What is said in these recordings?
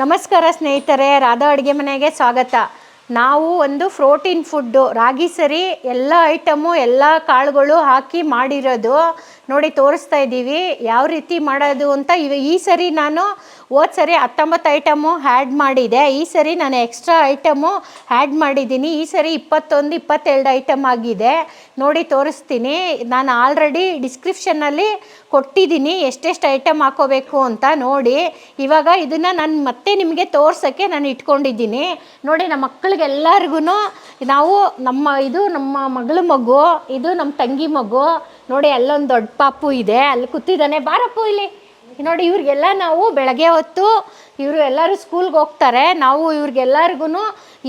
ನಮಸ್ಕಾರ ಸ್ನೇಹಿತರೆ, ರಾಧಾ ಅಡುಗೆ ಮನೆಗೆ ಸ್ವಾಗತ. ನಾವು ಒಂದು ಪ್ರೋಟೀನ್ ಫುಡ್ಡು, ರಾಗಿ ಸರಿ, ಎಲ್ಲ ಐಟಮು, ಎಲ್ಲ ಕಾಳುಗಳು ಹಾಕಿ ಮಾಡಿರೋದು. ನೋಡಿ, ತೋರಿಸ್ತಾ ಇದ್ದೀವಿ. ಯಾವ ರೀತಿ ಮಾಡೋದು ಅಂತ ಇವ ಈ ಸರಿ ನಾನು ಹೋದ ಸರಿ ಹತ್ತೊಂಬತ್ತು ಐಟಮು ಆ್ಯಡ್ ಮಾಡಿದೆ. ಈ ಸರಿ ನಾನು ಎಕ್ಸ್ಟ್ರಾ ಐಟಮು ಆ್ಯಡ್ ಮಾಡಿದ್ದೀನಿ. ಈ ಸರಿ ಇಪ್ಪತ್ತೊಂದು, ಇಪ್ಪತ್ತೆರಡು ಐಟಮ್ ಆಗಿದೆ. ನೋಡಿ, ತೋರಿಸ್ತೀನಿ. ನಾನು ಆಲ್ರೆಡಿ ಡಿಸ್ಕ್ರಿಪ್ಷನ್ನಲ್ಲಿ ಕೊಟ್ಟಿದ್ದೀನಿ ಎಷ್ಟೆಷ್ಟು ಐಟಮ್ ಹಾಕೋಬೇಕು ಅಂತ ನೋಡಿ. ಇವಾಗ ಇದನ್ನು ನಾನು ಮತ್ತೆ ನಿಮಗೆ ತೋರ್ಸೋಕ್ಕೆ ನಾನು ಇಟ್ಕೊಂಡಿದ್ದೀನಿ. ನೋಡಿ, ನಮ್ಮ ಮಕ್ಕಳಿಗೆಲ್ಲರಿಗೂ ನಾವು ನಮ್ಮ ಇದು ನಮ್ಮ ಮಗಳ ಮಗು, ಇದು ನಮ್ಮ ತಂಗಿ ಮಗು, ನೋಡಿ, ಅಲ್ಲೊಂದು ದೊಡ್ಡ ಪಾಪು ಇದೆ. ಅಲ್ಲಿ ಕೂತಿದ್ದಾನೆ, ಬಾರಪ್ಪು, ಇಲ್ಲಿ ನೋಡಿ, ಇವ್ರಿಗೆಲ್ಲ ನಾವು ಬೆಳಗ್ಗೆ ಹೊತ್ತು ಇವರು ಎಲ್ಲರೂ ಸ್ಕೂಲ್ಗೆ ಹೋಗ್ತಾರೆ. ನಾವು ಇವ್ರಿಗೆಲ್ಲರಿಗೂ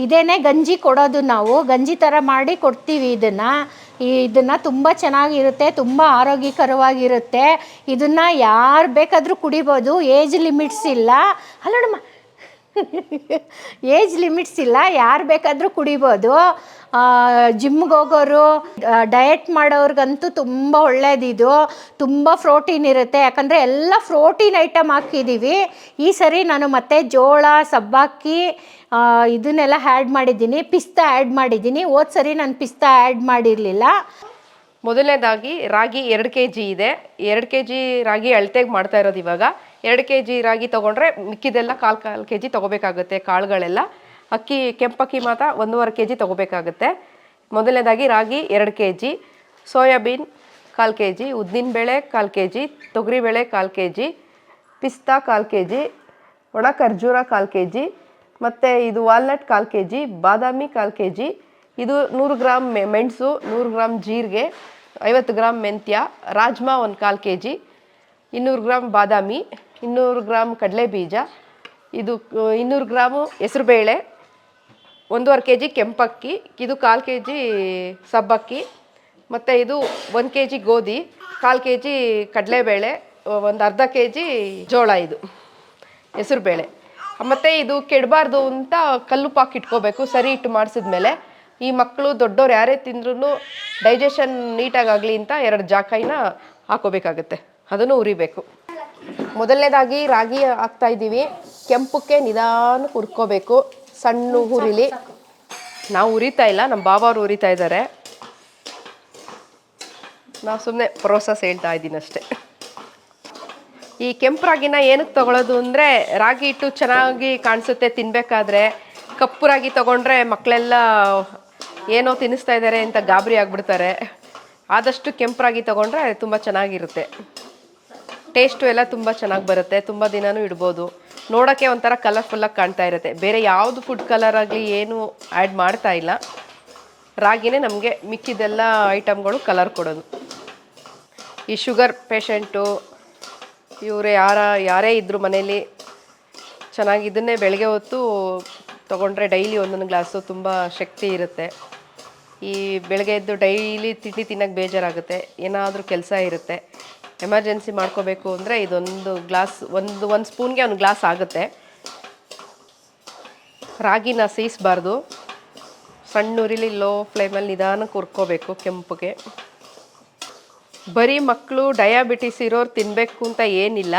ಇದೇನೆ ಗಂಜಿ ಕೊಡೋದು ನಾವು. ಗಂಜಿ ಥರ ಮಾಡಿ ಕೊಡ್ತೀವಿ ಇದನ್ನು. ಇದನ್ನು ತುಂಬ ಚೆನ್ನಾಗಿರುತ್ತೆ, ತುಂಬ ಆರೋಗ್ಯಕರವಾಗಿರುತ್ತೆ. ಇದನ್ನು ಯಾರು ಬೇಕಾದರೂ ಕುಡಿಬೋದು. ಏಜ್ ಲಿಮಿಟ್ಸ್ ಇಲ್ಲ. ಅಲ್ಲ ಏಜ್ ಲಿಮಿಟ್ಸ್ ಇಲ್ಲ. ಯಾರು ಬೇಕಾದರೂ ಕುಡಿಬೋದು. ಜಿಮ್ಗೆ ಹೋಗೋರು ಡಯಟ್ ಮಾಡೋರ್ಗಂತೂ ತುಂಬ ಒಳ್ಳೇದಿದು. ತುಂಬ ಪ್ರೋಟೀನ್ ಇರುತ್ತೆ. ಯಾಕಂದರೆ ಎಲ್ಲ ಫ್ರೋಟೀನ್ ಐಟಮ್ ಹಾಕಿದ್ದೀವಿ ಈ ಸರಿ ನಾನು ಮತ್ತೆ ಜೋಳ, ಸಬ್ಬಕ್ಕಿ ಇದನ್ನೆಲ್ಲ ಆ್ಯಡ್ ಮಾಡಿದ್ದೀನಿ. ಪಿಸ್ತಾ ಆ್ಯಡ್ ಮಾಡಿದ್ದೀನಿ. ಹೋದ ಸರಿ ನಾನು ಪಿಸ್ತಾ ಆ್ಯಡ್ ಮಾಡಿರಲಿಲ್ಲ. ಮೊದಲನೇದಾಗಿ ರಾಗಿ ಎರಡು ಕೆ ಜಿ ಇದೆ. ಎರಡು ಕೆ ಜಿ ರಾಗಿ ಅಳತೆಗೆ ಮಾಡ್ತಾ ಇರೋದು ಇವಾಗ. ಎರಡು ಕೆ ಜಿ ರಾಗಿ ತೊಗೊಂಡ್ರೆ ಮಿಕ್ಕಿದೆಲ್ಲ ಕಾಲು ಕಾಲು ಕೆ ಜಿ ತೊಗೋಬೇಕಾಗುತ್ತೆ, ಕಾಳುಗಳೆಲ್ಲ. ಅಕ್ಕಿ ಕೆಂಪಕ್ಕಿ ಮಾತ್ರ ಒಂದೂವರೆ ಕೆ ಜಿ ತೊಗೋಬೇಕಾಗುತ್ತೆ. ಮೊದಲನೇದಾಗಿ ರಾಗಿ ಎರಡು ಕೆ ಜಿ ಸೋಯಾಬೀನ್ ಕಾಲು ಕೆ ಜಿ ಉದ್ದಿನಬೇಳೆ ಕಾಲು ಕೆ ಜಿ ತೊಗರಿಬೇಳೆ ಕಾಲು ಕೆ ಜಿ ಪಿಸ್ತಾ ಕಾಲು ಕೆ ಜಿ ಒಣ ಖರ್ಜೂರ ಕಾಲು ಕೆ ಜಿ ಮತ್ತು ಇದು ವಾಲ್ನಟ್ ಕಾಲು ಕೆ ಜಿ ಬಾದಾಮಿ ಕಾಲು ಕೆ ಜಿ ಇದು ನೂರು ಗ್ರಾಮ್ ಮೆ, ಮೆಣಸು, ನೂರು ಗ್ರಾಮ್ ಜೀರಿಗೆ, ಐವತ್ತು ಗ್ರಾಮ್ ಮೆಂತ್ಯ, ರಾಜ್ಮಾ ಒಂದು ಕಾಲು ಕೆ ಜಿ ಇನ್ನೂರು ಗ್ರಾಮ್ ಬಾದಾಮಿ, ಇನ್ನೂರು ಗ್ರಾಮ್ ಕಡಲೆ ಬೀಜ ಇದು, ಇನ್ನೂರು ಗ್ರಾಮು ಹೆಸರುಬೇಳೆ ಒಂದೂವರೆ ಕೆ ಜಿ ಕೆಂಪಕ್ಕಿ, ಇದು ಕಾಲು ಕೆ ಜಿ ಸಬ್ಬಕ್ಕಿ, ಮತ್ತು ಇದು ಒಂದು ಕೆ ಜಿ ಗೋಧಿ, ಕಾಲು ಕೆ ಜಿ ಕಡಲೆಬೇಳೆ, ಒಂದು ಅರ್ಧ ಕೆ ಜಿ ಜೋಳ ಇದು, ಹೆಸರುಬೇಳೆ. ಮತ್ತು ಇದು ಕೆಡಬಾರ್ದು ಅಂತ ಕಲ್ಲು ಪಾಕ್ ಇಟ್ಕೋಬೇಕು, ಸರಿ ಇಟ್ಟು ಮಾಡಿಸಿದ್ಮೇಲೆ, ಈ ಮಕ್ಕಳು ದೊಡ್ಡವ್ರು ಯಾರೇ ತಿಂದ್ರೂ ಡೈಜೆಷನ್ ನೀಟಾಗಾಗಲಿ ಅಂತ ಎರಡು ಜಾಕಾಯಿನ ಹಾಕೋಬೇಕಾಗುತ್ತೆ, ಅದನ್ನು ಉರಿಬೇಕು. ಮೊದಲನೇದಾಗಿ ರಾಗಿ ಹಾಕ್ತಾಯಿದ್ದೀವಿ ಕೆಂಪಕ್ಕೆ ನಿಧಾನಕ್ಕೆ ಹುರ್ಕೋಬೇಕು. ಸಣ್ಣ ಹುರಿಲಿ. ನಾವು ಉರಿತಾ ಇಲ್ಲ ನಮ್ಮ ಬಾಬಾವ್ರು ಉರಿತಾ ಇದ್ದಾರೆ ನಾವು ಸುಮ್ಮನೆ ಪ್ರೋಸೆಸ್ ಹೇಳ್ತಾ ಇದ್ದೀನಿ ಅಷ್ಟೇ. ಈ ಕೆಂಪು ರಾಗಿನ ಏನಕ್ಕೆ ತಗೊಳ್ಳೋದು ಅಂದರೆ ರಾಗಿ ಹಿಟ್ಟು ಚೆನ್ನಾಗಿ ಕಾಣಿಸುತ್ತೆ ತಿನ್ನಬೇಕಾದ್ರೆ ಕಪ್ಪು ರಾಗಿ ತಗೊಂಡ್ರೆ ಮಕ್ಕಳೆಲ್ಲ ಏನೋ ತಿನ್ನಿಸ್ತಾ ಇದ್ದಾರೆ ಅಂತ ಗಾಬರಿ ಆಗಿಬಿಡ್ತಾರೆ. ಆದಷ್ಟು ಕೆಂಪು ರಾಗಿ ತೊಗೊಂಡ್ರೆ ತುಂಬ ಚೆನ್ನಾಗಿರುತ್ತೆ. ಟೇಸ್ಟು ಎಲ್ಲ ತುಂಬ ಚೆನ್ನಾಗಿ ಬರುತ್ತೆ ತುಂಬ ದಿನಾನೂ ಇಡ್ಬೋದು. ನೋಡೋಕ್ಕೆ ಒಂಥರ ಕಲರ್ಫುಲ್ಲಾಗಿ ಕಾಣ್ತಾ ಇರುತ್ತೆ. ಬೇರೆ ಯಾವುದು ಫುಡ್ ಕಲರ್ ಆಗಲಿ ಏನು ಆ್ಯಡ್ ಮಾಡ್ತಾ ಇಲ್ಲ. ರಾಗಿನೇ ನಮಗೆ ಮಿಕ್ಕಿದೆಲ್ಲ ಐಟಮ್ಗಳು ಕಲರ್ ಕೊಡೋದು. ಈ ಶುಗರ್ ಪೇಷಂಟು ಇವರು ಯಾರ, ಯಾರೇ ಇದ್ದರು ಮನೇಲಿ ಚೆನ್ನಾಗಿ ಇದನ್ನೇ ಬೆಳಗ್ಗೆ ಹೊತ್ತು ತೊಗೊಂಡ್ರೆ ಡೈಲಿ ಒಂದೊಂದು ಗ್ಲಾಸು ತುಂಬ ಶಕ್ತಿ ಇರುತ್ತೆ. ಈ ಬೆಳಗ್ಗೆ ಎದ್ದು ಡೈಲಿ ತಿಂಡಿ ತಿನ್ನೋಕ್ಕೆ ಬೇಜಾರಾಗುತ್ತೆ. ಏನಾದರೂ ಕೆಲಸ ಇರುತ್ತೆ. ಎಮರ್ಜೆನ್ಸಿ ಮಾಡ್ಕೋಬೇಕು ಅಂದರೆ ಇದೊಂದು ಗ್ಲಾಸ್, ಒಂದು ಒಂದು ಸ್ಪೂನ್ಗೆ ಒಂದು ಗ್ಲಾಸ್ ಆಗುತ್ತೆ. ರಾಗಿನ ಸೇಸ್ಬಾರ್ದು. ಸಣ್ಣ ಉರಿಲಿ ಲೋ ಫ್ಲೇಮಲ್ಲಿ ನಿಧಾನಕ್ಕೆ ಹುರ್ಕೋಬೇಕು ಕೆಂಪಗೆ. ಬರೀ ಮಕ್ಕಳು ಡಯಾಬಿಟಿಸ್ ಇರೋರು ತಿನ್ನಬೇಕು ಅಂತ ಏನಿಲ್ಲ.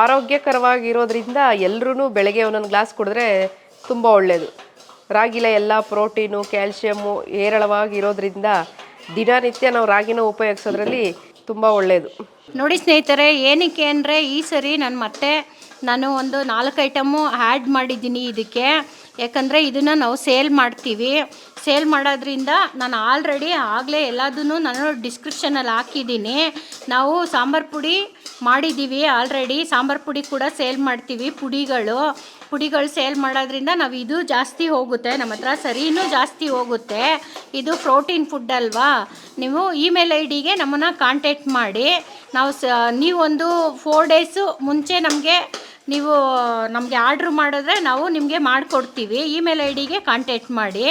ಆರೋಗ್ಯಕರವಾಗಿರೋದ್ರಿಂದ ಎಲ್ಲರೂ ಬೆಳಗ್ಗೆ ಒಂದೊಂದು ಗ್ಲಾಸ್ ಕುಡಿದ್ರೆ ತುಂಬ ಒಳ್ಳೆಯದು ರಾಗಿಲ ಎಲ್ಲ ಪ್ರೋಟೀನು ಕ್ಯಾಲ್ಶಿಯಮ್ಮು ಹೇರಳವಾಗಿರೋದ್ರಿಂದ ದಿನನಿತ್ಯ ನಾವು ರಾಗಿನ ಉಪಯೋಗಿಸೋದ್ರಲ್ಲಿ ತುಂಬ ಒಳ್ಳೆಯದು ನೋಡಿ ಸ್ನೇಹಿತರೆ, ಏನಕ್ಕೆ ಅಂದರೆ ಈ ಸರಿ ನಾನು ಮತ್ತೆ ನಾನು ಒಂದು ನಾಲ್ಕು ಐಟಮು ಆ್ಯಡ್ ಮಾಡಿದ್ದೀನಿ ಇದಕ್ಕೆ. ಯಾಕಂದರೆ ಇದನ್ನು ನಾವು ಸೇಲ್ ಮಾಡ್ತೀವಿ. ಸೇಲ್ ಮಾಡೋದ್ರಿಂದ ನಾನು ಆಲ್ರೆಡಿ ಆಗಲೇ ಎಲ್ಲದನ್ನು ನಾನು ಡಿಸ್ಕ್ರಿಪ್ಷನಲ್ಲಿ ಹಾಕಿದ್ದೀನಿ. ನಾವು ಸಾಂಬಾರು ಪುಡಿ ಮಾಡಿದ್ದೀವಿ ಆಲ್ರೆಡಿ. ಸಾಂಬಾರು ಪುಡಿ ಕೂಡ ಸೇಲ್ ಮಾಡ್ತೀವಿ ಪುಡಿಗಳು. ಪುಡಿಗಳು ಸೇಲ್ ಮಾಡೋದ್ರಿಂದ ನಾವು ಇದು ಜಾಸ್ತಿ ಹೋಗುತ್ತೆ. ನಮ್ಮ ಹತ್ರ ಸರಿನೂ ಜಾಸ್ತಿ ಹೋಗುತ್ತೆ. ಇದು ಪ್ರೋಟೀನ್ ಫುಡ್ ಅಲ್ವಾ? ನೀವು ಇಮೇಲ್ ಐ ಡಿಗೆ ನಮ್ಮನ್ನು ಕಾಂಟ್ಯಾಕ್ಟ್ ಮಾಡಿ. ನಾವು ಸ, ನೀವೊಂದು ಫೋರ್ ಡೇಸು ಮುಂಚೆ ನಮಗೆ ನೀವು, ನಮಗೆ ಆರ್ಡ್ರ್ ಮಾಡಿದ್ರೆ ನಾವು ನಿಮಗೆ ಮಾಡಿಕೊಡ್ತೀವಿ. ಇಮೇಲ್ ಐ ಡಿಗೆ ಕಾಂಟ್ಯಾಕ್ಟ್ ಮಾಡಿ.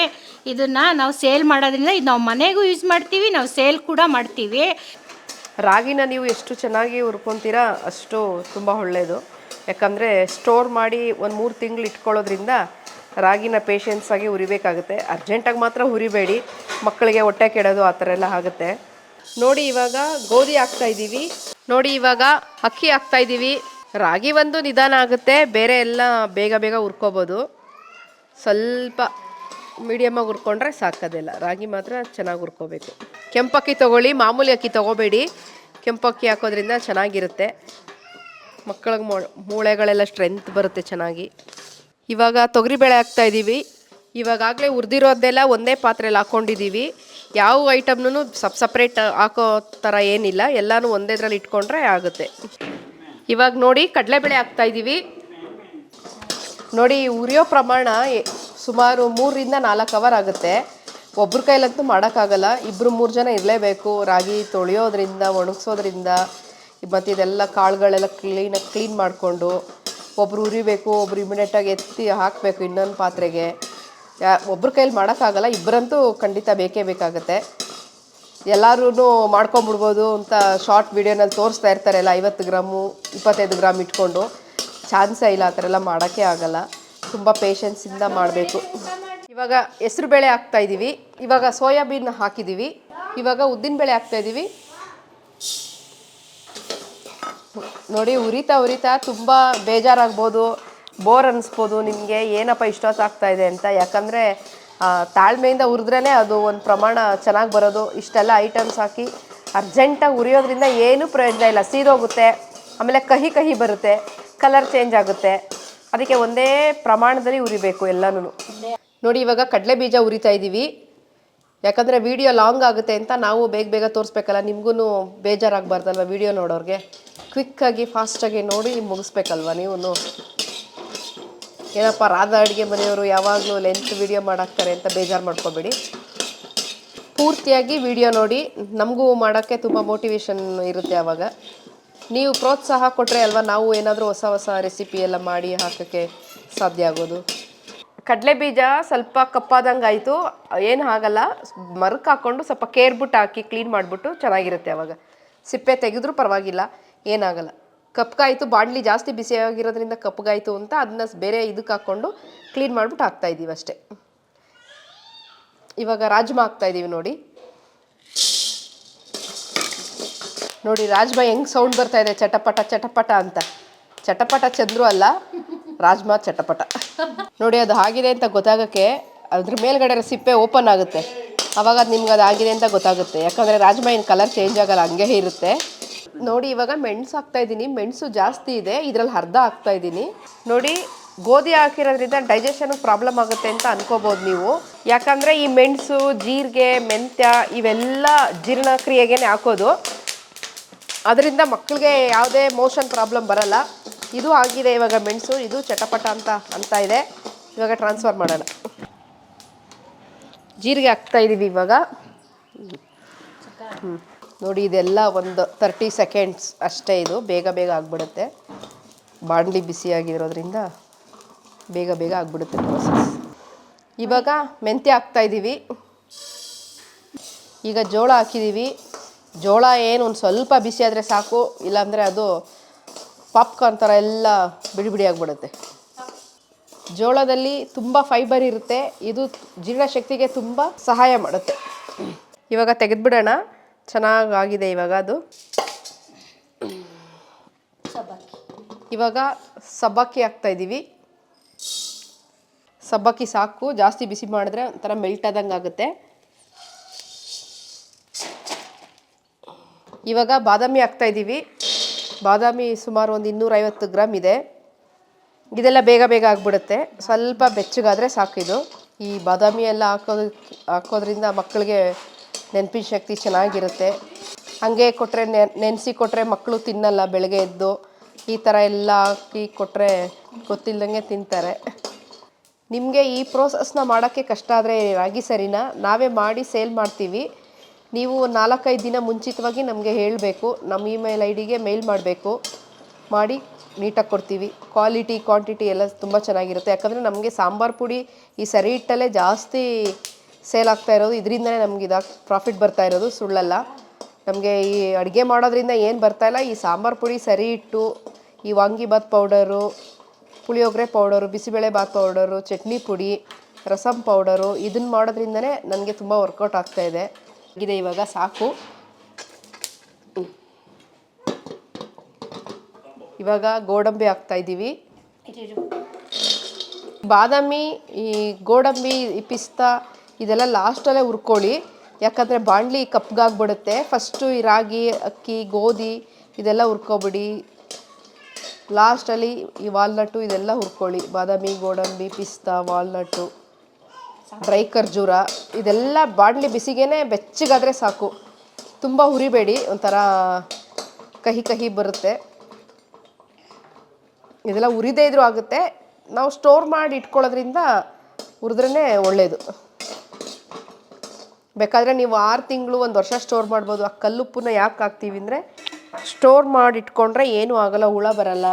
ಇದನ್ನು ನಾವು ಸೇಲ್ ಮಾಡೋದ್ರಿಂದ ಇದು ನಾವು ಮನೆಗೂ ಯೂಸ್ ಮಾಡ್ತೀವಿ, ನಾವು ಸೇಲ್ ಕೂಡ ಮಾಡ್ತೀವಿ. ರಾಗಿನ ನೀವು ಎಷ್ಟು ಚೆನ್ನಾಗಿ ಹುರ್ಕೊತೀರಾ ಅಷ್ಟು ತುಂಬ ಒಳ್ಳೆಯದು ಯಾಕಂದರೆ ಸ್ಟೋರ್ ಮಾಡಿ ಒಂದು ಮೂರು ತಿಂಗಳು ಇಟ್ಕೊಳ್ಳೋದ್ರಿಂದ ರಾಗಿನ ಪೇಷನ್ಸ್ ಆಗಿ ಹುರಿಬೇಕಾಗುತ್ತೆ. ಅರ್ಜೆಂಟಾಗಿ ಮಾತ್ರ ಹುರಿಬೇಡಿ. ಮಕ್ಕಳಿಗೆ ಹೊಟ್ಟೆ ಕೆಡೋದು ಆ ಥರ ಎಲ್ಲ ಆಗುತ್ತೆ. ನೋಡಿ ಇವಾಗ ಗೋಧಿ ಹಾಕ್ತಾ ಇದ್ದೀವಿ. ನೋಡಿ ಇವಾಗ ಅಕ್ಕಿ ಹಾಕ್ತಾ ಇದ್ದೀವಿ. ರಾಗಿ ಒಂದು ನಿಧಾನ ಆಗುತ್ತೆ. ಬೇರೆ ಎಲ್ಲ ಬೇಗ ಬೇಗ ಹುರ್ಕೋಬೋದು. ಸ್ವಲ್ಪ ಮೀಡಿಯಮಾಗಿ ಹುರ್ಕೊಂಡ್ರೆ ಸಾಕೋದಿಲ್ಲ ರಾಗಿ ಮಾತ್ರ ಚೆನ್ನಾಗಿ ಹುರ್ಕೋಬೇಕು. ಕೆಂಪಕ್ಕಿ ತೊಗೊಳ್ಳಿ. ಮಾಮೂಲಿ ಅಕ್ಕಿ ತೊಗೋಬೇಡಿ. ಕೆಂಪಕ್ಕಿ ಹಾಕೋದ್ರಿಂದ ಚೆನ್ನಾಗಿರುತ್ತೆ. ಮಕ್ಕಳಿಗೆ ಮೂಳೆಗಳೆಲ್ಲ ಸ್ಟ್ರೆಂತ್ ಬರುತ್ತೆ ಚೆನ್ನಾಗಿ. ಇವಾಗ ತೊಗರಿಬೇಳೆ ಹಾಕ್ತಾ ಇದ್ದೀವಿ ಇವಾಗಲೇ ಉರಿದಿರೋದೆಲ್ಲ ಒಂದೇ ಪಾತ್ರೆಯಲ್ಲಿ ಹಾಕ್ಕೊಂಡಿದ್ದೀವಿ ಯಾವ ಐಟಮ್ನೂ ಸಪ್ ಸಪ್ರೇಟ್ ಹಾಕೋ ಥರ ಏನಿಲ್ಲ. ಎಲ್ಲನೂ ಒಂದೇದ್ರಲ್ಲಿ ಇಟ್ಕೊಂಡ್ರೆ ಆಗುತ್ತೆ. ಇವಾಗ ನೋಡಿ ಕಡಲೆಬೇಳೆ ಹಾಕ್ತಾ ಇದ್ದೀವಿ ನೋಡಿ ಉರಿಯೋ ಪ್ರಮಾಣ ಸುಮಾರು ಮೂರರಿಂದ ನಾಲ್ಕು ಅವರ್ ಆಗುತ್ತೆ. ಒಬ್ರ ಕೈಲಂತೂ ಮಾಡೋಕ್ಕಾಗಲ್ಲ. ಇಬ್ಬರು ಮೂರು ಜನ ಇರಲೇಬೇಕು. ರಾಗಿ ತೊಳೆಯೋದ್ರಿಂದ, ಒಣಗಿಸೋದ್ರಿಂದ. ಮತ್ತು ಇದೆಲ್ಲ ಕಾಳುಗಳೆಲ್ಲ ಕ್ಲೀನಾಗಿ ಕ್ಲೀನ್ ಮಾಡಿಕೊಂಡು ಒಬ್ರು ಉರಿಬೇಕು, ಒಬ್ರು ಇಮಿಡಿಯೇಟಾಗಿ ಎತ್ತಿ ಹಾಕಬೇಕು ಇನ್ನೊಂದು ಪಾತ್ರೆಗೆ. ಯಾ, ಒಬ್ರ ಕೈಲಿ ಮಾಡೋಕ್ಕಾಗಲ್ಲ ಇಬ್ಬರಂತೂ ಖಂಡಿತ ಬೇಕೇ ಬೇಕಾಗುತ್ತೆ. ಎಲ್ಲರೂ ಮಾಡ್ಕೊಂಬಿಡ್ಬೋದು ಅಂತ ಶಾರ್ಟ್ ವಿಡಿಯೋನಲ್ಲಿ ತೋರಿಸ್ತಾ ಇರ್ತಾರಲ್ಲ ಐವತ್ತು ಗ್ರಾಮು, ಇಪ್ಪತ್ತೈದು ಗ್ರಾಮ್ ಇಟ್ಕೊಂಡು. ಚಾನ್ಸೇ ಇಲ್ಲ, ಆ ಥರ ಎಲ್ಲ ಮಾಡೋಕ್ಕೆ ಆಗಲ್ಲ. ತುಂಬ ಪೇಷನ್ಸಿಂದ ಮಾಡಬೇಕು. ಇವಾಗ ಹೆಸ್ರು ಬೇಳೆ ಹಾಕ್ತಾಯಿದ್ದೀವಿ ಇವಾಗ ಸೋಯಾಬೀನ್ ಹಾಕಿದ್ದೀವಿ ಇವಾಗ ಉದ್ದಿನ ಬೇಳೆ ಇದ್ದೀವಿ ನೋಡಿ, ಉರಿತಾ ಉರಿತಾ ತುಂಬ ಬೇಜಾರಾಗ್ಬೋದು ಬೋರ್ ಅನ್ನಿಸ್ಬೋದು ನಿಮಗೆ ಏನಪ್ಪ ಇಷ್ಟೊತ್ತು ಆಗ್ತಾ ಇದೆ ಅಂತ. ಯಾಕಂದರೆ ತಾಳ್ಮೆಯಿಂದ ಹುರಿದ್ರೇ ಅದು ಒಂದು ಪ್ರಮಾಣ ಚೆನ್ನಾಗಿ ಬರೋದು. ಇಷ್ಟೆಲ್ಲ ಐಟಮ್ಸ್ ಹಾಕಿ ಅರ್ಜೆಂಟಾಗಿ ಉರಿಯೋದ್ರಿಂದ ಏನೂ ಪ್ರಯೋಜನ ಇಲ್ಲ. ಸೀದೋಗುತ್ತೆ, ಆಮೇಲೆ ಕಹಿ ಕಹಿ ಬರುತ್ತೆ ಕಲರ್ ಚೇಂಜ್ ಆಗುತ್ತೆ. ಅದಕ್ಕೆ ಒಂದೇ ಪ್ರಮಾಣದಲ್ಲಿ ಉರಿಬೇಕು ಎಲ್ಲನೂ ನೋಡಿ, ಇವಾಗ ಕಡಲೆ ಬೀಜ ಉರಿತಾ ಇದ್ದೀವಿ ಯಾಕಂದರೆ ವೀಡಿಯೋ ಲಾಂಗ್ ಆಗುತ್ತೆ ಅಂತ ನಾವು ಬೇಗ ಬೇಗ ತೋರಿಸ್ಬೇಕಲ್ಲ ನಿಮಗೂ ಬೇಜಾರಾಗಬಾರ್ದಲ್ವ ವಿಡಿಯೋ ನೋಡೋರಿಗೆ? ಕ್ವಿಕ್ಕಾಗಿ ಫಾಸ್ಟಾಗಿ ನೋಡಿ ಮುಗಿಸ್ಬೇಕಲ್ವ ನೀವು ಏನಪ್ಪ, ರಾಧಾ ಅಡುಗೆ ಮನೆಯವರು ಯಾವಾಗಲೂ ಲೆಂತ್ ವೀಡಿಯೋ ಮಾಡಾಕ್ತಾರೆ ಅಂತ ಬೇಜಾರು ಮಾಡ್ಕೋಬೇಡಿ. ಪೂರ್ತಿಯಾಗಿ ವಿಡಿಯೋ ನೋಡಿ, ನಮಗೂ ಮಾಡೋಕ್ಕೆ ತುಂಬ ಮೋಟಿವೇಶನ್ ಇರುತ್ತೆ ಆವಾಗ. ನೀವು ಪ್ರೋತ್ಸಾಹ ಕೊಟ್ಟರೆ ಅಲ್ವಾ ನಾವು ಏನಾದರೂ ಹೊಸ ಹೊಸ ರೆಸಿಪಿ ಎಲ್ಲ ಮಾಡಿ ಹಾಕೋಕ್ಕೆ ಸಾಧ್ಯ ಆಗೋದು? ಕಡಲೆ ಬೀಜ ಸ್ವಲ್ಪ ಕಪ್ಪಾದಂಗೆ ಆಯಿತು. ಏನು ಆಗಲ್ಲ. ಮರಕ್ಕೆ ಹಾಕ್ಕೊಂಡು ಸ್ವಲ್ಪ ಕೇರ್ಬಿಟ್ಟು ಹಾಕಿ ಕ್ಲೀನ್ ಮಾಡಿಬಿಟ್ಟು ಚೆನ್ನಾಗಿರುತ್ತೆ ಅವಾಗ. ಸಿಪ್ಪೆ ತೆಗೆದ್ರೂ ಪರವಾಗಿಲ್ಲ. ಏನಾಗಲ್ಲ ಕಪ್ಗಾಯಿತು, ಬಾಣಲಿ ಜಾಸ್ತಿ ಬಿಸಿಯಾಗಿರೋದ್ರಿಂದ ಕಪ್ಗಾಯಿತು ಅಂತ ಅದನ್ನ ಬೇರೆ ಇದಕ್ಕೆ ಹಾಕ್ಕೊಂಡು ಕ್ಲೀನ್ ಮಾಡಿಬಿಟ್ಟು ಹಾಕ್ತಾ ಇದ್ದೀವಿ ಅಷ್ಟೇ. ಇವಾಗ ರಾಜ್ಮಾ ಹಾಕ್ತಾ ಇದ್ದೀವಿ ನೋಡಿ. ನೋಡಿ, ರಾಜ್ಮಾ ಹೆಂಗೆ ಸೌಂಡ್ ಬರ್ತಾ ಇದೆ, ಚಟಪಟ ಚಟಪಟ ಅಂತ. ಚಟಪಟ ಚಂದ್ರು ಅಲ್ಲ, ರಾಜ್ಮಾ ಚಟಪಟ. ನೋಡಿ, ಅದು ಆಗಿದೆ ಅಂತ ಗೊತ್ತಾಗಕ್ಕೆ ಅದ್ರ ಮೇಲ್ಗಡೆ ಸಿಪ್ಪೆ ಓಪನ್ ಆಗುತ್ತೆ. ಅವಾಗ ಅದು ನಿಮ್ಗೆ ಅದು ಆಗಿದೆ ಅಂತ ಗೊತ್ತಾಗುತ್ತೆ. ಯಾಕಂದರೆ ರಾಜ್ಮಾ ಏನು ಕಲರ್ ಚೇಂಜ್ ಆಗಲ್ಲ, ಹಂಗೆ ಇರುತ್ತೆ. ನೋಡಿ, ಇವಾಗ ಮೆಣಸು ಹಾಕ್ತಾ ಇದ್ದೀನಿ. ಮೆಣಸು ಜಾಸ್ತಿ ಇದೆ, ಇದರಲ್ಲಿ ಅರ್ಧ ಹಾಕ್ತಾ ಇದ್ದೀನಿ. ನೋಡಿ, ಗೋಧಿ ಹಾಕಿರೋದ್ರಿಂದ ಡೈಜೆಷನ್ ಪ್ರಾಬ್ಲಮ್ ಆಗುತ್ತೆ ಅಂತ ಅನ್ಕೋಬೋದು ನೀವು. ಯಾಕಂದರೆ ಈ ಮೆಣಸು, ಜೀರಿಗೆ, ಮೆಂತ್ಯ ಇವೆಲ್ಲ ಜೀರ್ಣಕ್ರಿಯೆಗೇನೆ ಹಾಕೋದು. ಅದರಿಂದ ಮಕ್ಕಳಿಗೆ ಯಾವುದೇ ಮೋಷನ್ ಪ್ರಾಬ್ಲಮ್ ಬರಲ್ಲ. ಇದು ಆಗಿದೆ ಇವಾಗ ಮೆಣಸು, ಇದು ಚಟಪಟ ಅಂತ ಅಂತ ಇದೆ. ಇವಾಗ ಟ್ರಾನ್ಸ್ಫರ್ ಮಾಡೋಣ. ಜೀರಿಗೆ ಹಾಕ್ತಾ ಇದ್ದೀವಿ ಇವಾಗ. ಹ್ಞೂ ನೋಡಿ, ಇದೆಲ್ಲ ಒಂದು ತರ್ಟಿ ಸೆಕೆಂಡ್ಸ್ ಅಷ್ಟೇ ಇದು. ಬೇಗ ಬೇಗ ಆಗಿಬಿಡುತ್ತೆ. ಬಾಣಲಿ ಬಿಸಿಯಾಗಿರೋದ್ರಿಂದ ಬೇಗ ಬೇಗ ಆಗಿಬಿಡುತ್ತೆ ಪ್ರೋಸೆಸ್ ಇವಾಗ ಮೆಂತ್ಯ ಹಾಕ್ತಾಯಿದ್ದೀವಿ ಈಗ ಜೋಳ ಹಾಕಿದ್ದೀವಿ ಜೋಳ ಏನು ಒಂದು ಸ್ವಲ್ಪ ಬಿಸಿ ಆದರೆ ಸಾಕು ಇಲ್ಲಾಂದರೆ ಅದು ಪಾಪ್ಕಾರ್ನ್ ಥರ ಎಲ್ಲ ಬಿಡಿ ಬಿಡಿ ಆಗಿಬಿಡುತ್ತೆ. ಜೋಳದಲ್ಲಿ ತುಂಬ ಫೈಬರ್ ಇರುತ್ತೆ ಇದು ಜೀರ್ಣಶಕ್ತಿಗೆ ತುಂಬ ಸಹಾಯ ಮಾಡುತ್ತೆ. ಇವಾಗ ತೆಗೆದುಬಿಡೋಣ ಚೆನ್ನಾಗಾಗಿದೆ ಇವಾಗ ಅದು. ಇವಾಗ ಸಬ್ಬಕ್ಕಿ ಹಾಕ್ತಾ ಇದ್ದೀವಿ ಸಬ್ಬಕ್ಕಿ ಸಾಕು ಜಾಸ್ತಿ ಬಿಸಿ ಮಾಡಿದ್ರೆ ಒಂಥರ ಮೆಲ್ಟ್ ಆದಂಗೆ ಆಗುತ್ತೆ ಇವಾಗ ಬಾದಾಮಿ ಹಾಕ್ತಾ ಇದ್ದೀವಿ. ಬಾದಾಮಿ ಸುಮಾರು ಒಂದು ಇನ್ನೂರೈವತ್ತು ಗ್ರಾಮ್ ಇದೆ. ಇದೆಲ್ಲ ಬೇಗ ಬೇಗ ಆಗಿಬಿಡುತ್ತೆ. ಸ್ವಲ್ಪ ಬೆಚ್ಚಗಾದರೆ ಸಾಕಿದು ಈ ಬಾದಾಮಿ ಎಲ್ಲ ಹಾಕೋದು, ಹಾಕೋದ್ರಿಂದ ಮಕ್ಕಳಿಗೆ ನೆನಪಿನ ಶಕ್ತಿ ಚೆನ್ನಾಗಿರುತ್ತೆ. ಹಾಗೆ ಕೊಟ್ಟರೆ ನೆನೆಸಿ ಕೊಟ್ಟರೆ ಮಕ್ಕಳು ತಿನ್ನಲ್ಲ ಬೆಳಗ್ಗೆ ಎದ್ದು. ಈ ಥರ ಎಲ್ಲ ಹಾಕಿ ಕೊಟ್ಟರೆ ಗೊತ್ತಿಲ್ಲದಂಗೆ ತಿಂತಾರೆ. ನಿಮಗೆ ಈ ಪ್ರೋಸೆಸ್ನ ಮಾಡೋಕ್ಕೆ ಕಷ್ಟ ಆದರೆ ರಾಗಿ ಸರಿನಾ? ನಾವೇ ಮಾಡಿ ಸೇಲ್ ಮಾಡ್ತೀವಿ. ನೀವು ನಾಲ್ಕೈದು ದಿನ ಮುಂಚಿತವಾಗಿ ನಮಗೆ ಹೇಳಬೇಕು, ನಮ್ಮ ಇಮೇಲ್ ಐ ಡಿಗೆ ಮೇಲ್ ಮಾಡಬೇಕು. ಮಾಡಿ ನೀಟಾಗಿ ಕೊಡ್ತೀವಿ. ಕ್ವಾಲಿಟಿ, ಕ್ವಾಂಟಿಟಿ ಎಲ್ಲ ತುಂಬ ಚೆನ್ನಾಗಿರುತ್ತೆ. ಯಾಕಂದರೆ ನಮಗೆ ಸಾಂಬಾರು ಪುಡಿ ಈ ಸರಿ ಇಟ್ಟಲ್ಲೇ ಜಾಸ್ತಿ ಸೇಲ್ ಆಗ್ತಾ ಇರೋದು. ಇದರಿಂದನೇ ನಮ್ಗೆ ಇದಾಗಿ ಪ್ರಾಫಿಟ್ ಬರ್ತಾ ಇರೋದು. ಸುಳ್ಳಲ್ಲ. ನಮಗೆ ಈ ಅಡುಗೆ ಮಾಡೋದ್ರಿಂದ ಏನು ಬರ್ತಾಯಿಲ್ಲ ಈ ಸಾಂಬಾರು ಪುಡಿ, ಸರಿ ಇಟ್ಟು ಈ ವಾಂಗಿಬಾತ್ ಪೌಡರು, ಪುಳಿಯೋಗರೆ ಪೌಡರು, ಬಿಸಿಬೇಳೆ ಬಾತ್ ಪೌಡರು, ಚಟ್ನಿ ಪುಡಿ, ರಸಂ ಪೌಡರು ಇದನ್ನು ಮಾಡೋದ್ರಿಂದನೇ ನನಗೆ ತುಂಬ ವರ್ಕೌಟ್ ಆಗ್ತಾ ಇದೆ ಇವಾಗ ಸಾಕು. ಇವಾಗ ಗೋಡಂಬಿ ಹಾಕ್ತಾ ಇದ್ದೀವಿ. ಬಾದಾಮಿ, ಈ ಗೋಡಂಬಿ, ಈ ಪಿಸ್ತಾ, ಇದೆಲ್ಲ ಲಾಸ್ಟಲ್ಲೇ ಹುರ್ಕೊಳ್ಳಿ. ಯಾಕಂದರೆ ಬಾಣಲಿ ಕಪ್ಗಾಗ್ಬಿಡುತ್ತೆ. ಫಸ್ಟು ಈ ರಾಗಿ, ಅಕ್ಕಿ, ಗೋಧಿ, ಇದೆಲ್ಲ ಹುರ್ಕೊಬಿಡಿ. ಲಾಸ್ಟಲ್ಲಿ ಈ ವಾಲ್ನಟ್ಟು ಇದೆಲ್ಲ ಹುರ್ಕೊಳ್ಳಿ. ಬಾದಾಮಿ, ಗೋಡಂಬಿ, ಪಿಸ್ತಾ ವಾಲ್ನಟ್ಟು ಡ್ರೈ ಖರ್ಜೂರ ಇದೆಲ್ಲ ಬಾಣಲಿ ಬಿಸಿಗೇನೆ ಬೆಚ್ಚಗಾದರೆ ಸಾಕು. ತುಂಬ ಹುರಿಬೇಡಿ, ಒಂಥರ ಕಹಿ ಕಹಿ ಬರುತ್ತೆ. ಇದೆಲ್ಲ ಉರಿದೇ ಇದ್ರೂ ಆಗುತ್ತೆ. ನಾವು ಸ್ಟೋರ್ ಮಾಡಿ ಇಟ್ಕೊಳ್ಳೋದ್ರಿಂದ ಹುರಿದ್ರೇ ಒಳ್ಳೆಯದು ಬೇಕಾದರೆ ನೀವು ಆರು ತಿಂಗಳು ಒಂದು ವರ್ಷ ಸ್ಟೋರ್ ಮಾಡ್ಬೋದು. ಆ ಕಲ್ಲುಪ್ಪನ್ನ ಯಾಕೆ ಹಾಕ್ತೀವಿ ಅಂದರೆ ಸ್ಟೋರ್ ಮಾಡಿ ಇಟ್ಕೊಂಡ್ರೆ ಏನೂ ಆಗಲ್ಲ, ಹುಳ ಬರಲ್ಲ,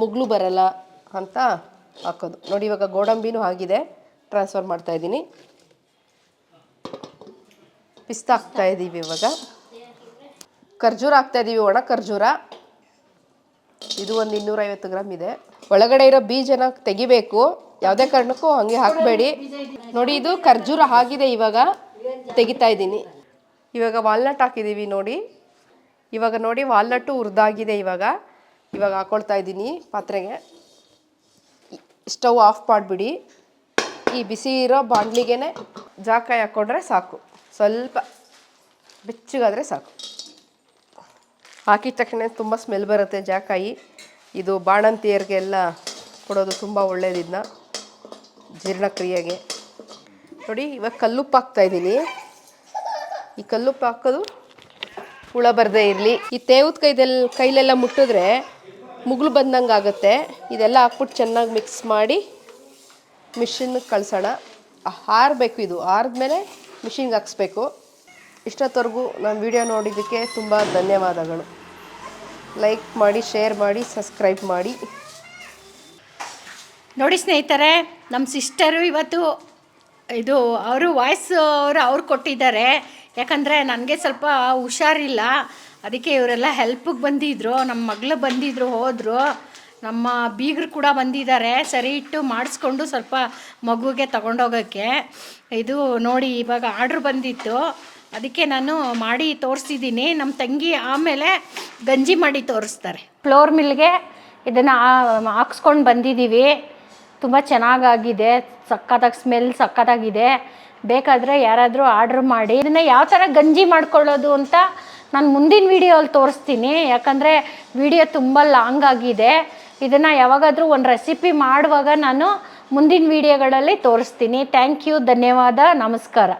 ಮುಗ್ಲು ಬರಲ್ಲ ಅಂತ ಹಾಕೋದು. ನೋಡಿ ಇವಾಗ ಗೋಡಂಬಿನೂ ಆಗಿದೆ. ಟ್ರಾನ್ಸ್ಫರ್ ಮಾಡ್ತಾ ಇದ್ದೀನಿ. ಪಿಸ್ತಾ ಹಾಕ್ತಾ ಇದ್ದೀವಿ ಇವಾಗ. ಖರ್ಜೂರ ಹಾಕ್ತಾ ಇದ್ದೀವಿ ಒಣ ಖರ್ಜೂರ. ಇದು ಒಂದು ಇನ್ನೂರೈವತ್ತು ಗ್ರಾಮ್ ಇದೆ. ಒಳಗಡೆ ಇರೋ ಬೀಜನ ತೆಗಿಬೇಕು. ಯಾವುದೇ ಕಾರಣಕ್ಕೂ ಹಂಗೆ ಹಾಕಬೇಡಿ. ನೋಡಿ, ಇದು ಖರ್ಜೂರ ಆಗಿದೆ ಇವಾಗ. ತೆಗಿತಾ ಇದ್ದೀನಿ ಇವಾಗ ವಾಲ್ನಟ್ ಹಾಕಿದ್ದೀವಿ ನೋಡಿ. ಇವಾಗ ನೋಡಿ ವಾಲ್ನಟ್ಟು ಹುರಿದಾಗಿದೆ ಇವಾಗ. ಇವಾಗ ಹಾಕೊಳ್ತಾ ಇದ್ದೀನಿ ಪಾತ್ರೆಗೆ. ಸ್ಟವ್ ಆಫ್ ಮಾಡಿಬಿಡಿ. ಈ ಬಿಸಿ ಇರೋ ಬಾಂಡ್ಲಿಗೆ ಜಾಕಾಯಿ ಹಾಕ್ಕೊಂಡ್ರೆ ಸಾಕು. ಸ್ವಲ್ಪ ಬೆಚ್ಚಗಾದರೆ ಸಾಕು. ಹಾಕಿದ ತಕ್ಷಣ ತುಂಬ ಸ್ಮೆಲ್ ಬರುತ್ತೆ ಜಾಕಾಯಿ. ಇದು ಬಾಣಂತಿಯರಿಗೆಲ್ಲ ಕೊಡೋದು ತುಂಬ ಒಳ್ಳೆಯದಿದ್ದ ಜೀರ್ಣಕ್ರಿಯೆಗೆ. ನೋಡಿ, ಇವಾಗ ಕಲ್ಲುಪ್ಪು ಹಾಕ್ತಾಯಿದ್ದೀನಿ ಈ ಕಲ್ಲುಪ್ಪು ಹಾಕೋದು ಹುಳ ಬರದೇ ಇರಲಿ. ಈ ತೇವದ ಕೈದಲ್ಲಿ ಕೈಲೆಲ್ಲ ಮುಟ್ಟಿದ್ರೆ ಮುಗುಳು ಬಂದಂಗೆ ಆಗುತ್ತೆ ಇದೆಲ್ಲ ಹಾಕ್ಬಿಟ್ಟು ಚೆನ್ನಾಗಿ ಮಿಕ್ಸ್ ಮಾಡಿ ಮಿಷಿನ್ಗೆ ಕಳಿಸೋಣ. ಹಾರಬೇಕು ಇದು. ಆರಿದ್ಮೇಲೆ ಮಿಷಿನ್ಗೆ ಹಾಕ್ಸ್ಬೇಕು. ಇಷ್ಟೊತ್ತವರೆಗೂ ನಾನು ವಿಡಿಯೋ ನೋಡಿದ್ದಕ್ಕೆ ತುಂಬ ಧನ್ಯವಾದಗಳು. ಲೈಕ್ ಮಾಡಿ, ಶೇರ್ ಮಾಡಿ, ಸಬ್ಸ್ಕ್ರೈಬ್ ಮಾಡಿ. ನೋಡಿ ಸ್ನೇಹಿತರೆ, ನಮ್ಮ ಸಿಸ್ಟರು ಇವತ್ತು ಇದು ಅವರು ವಾಯ್ಸ್ ಅವರು ಅವ್ರು ಕೊಟ್ಟಿದ್ದಾರೆ. ಯಾಕಂದರೆ ನನಗೆ ಸ್ವಲ್ಪ ಹುಷಾರಿಲ್ಲ. ಅದಕ್ಕೆ ಇವರೆಲ್ಲ ಹೆಲ್ಪಿಗೆ ಬಂದಿದ್ದರು ನಮ್ಮ ಮಗಳು ಬಂದಿದ್ದರು ಹೋದರು. ನಮ್ಮ ಬೀಗರು ಕೂಡ ಬಂದಿದ್ದಾರೆ. ಸರಿ ಇಟ್ಟು ಮಾಡಿಸ್ಕೊಂಡು ಸ್ವಲ್ಪ ಮಗುಗೆ ತಗೊಂಡೋಗೋಕ್ಕೆ. ಇದು ನೋಡಿ ಇವಾಗ ಆರ್ಡ್ರ್ ಬಂದಿತ್ತು. ಅದಕ್ಕೆ ನಾನು ಮಾಡಿ ತೋರಿಸಿದ್ದೀನಿ. ನಮ್ಮ ತಂಗಿ ಆಮೇಲೆ ಗಂಜಿ ಮಾಡಿ ತೋರಿಸ್ತಾರೆ. ಫ್ಲೋರ್ ಮಿಲ್ಗೆ ಇದನ್ನು ಹಾಕ್ಸ್ಕೊಂಡು ಬಂದಿದ್ದೀವಿ. ತುಂಬ ಚೆನ್ನಾಗಾಗಿದೆ. ಸಕ್ಕತ್ತಾಗಿ ಸ್ಮೆಲ್ ಸಕ್ಕತ್ತಾಗಿದೆ. ಬೇಕಾದರೆ ಯಾರಾದರೂ ಆರ್ಡ್ರ್ ಮಾಡಿ. ಇದನ್ನು ಯಾವ ಥರ ಗಂಜಿ ಮಾಡ್ಕೊಳ್ಳೋದು ಅಂತ ನಾನು ಮುಂದಿನ ವೀಡಿಯೋಲ್ಲಿ ತೋರಿಸ್ತೀನಿ. ಯಾಕಂದರೆ ವಿಡಿಯೋ ತುಂಬ ಲಾಂಗ್ ಆಗಿದೆ. ಇದನ್ನು ಯಾವಾಗಾದರೂ ಒಂದು ರೆಸಿಪಿ ಮಾಡುವಾಗ ನಾನು ಮುಂದಿನ ವೀಡಿಯೋಗಳಲ್ಲಿ ತೋರಿಸ್ತೀನಿ. ಥ್ಯಾಂಕ್ ಯು ಧನ್ಯವಾದ ನಮಸ್ಕಾರ.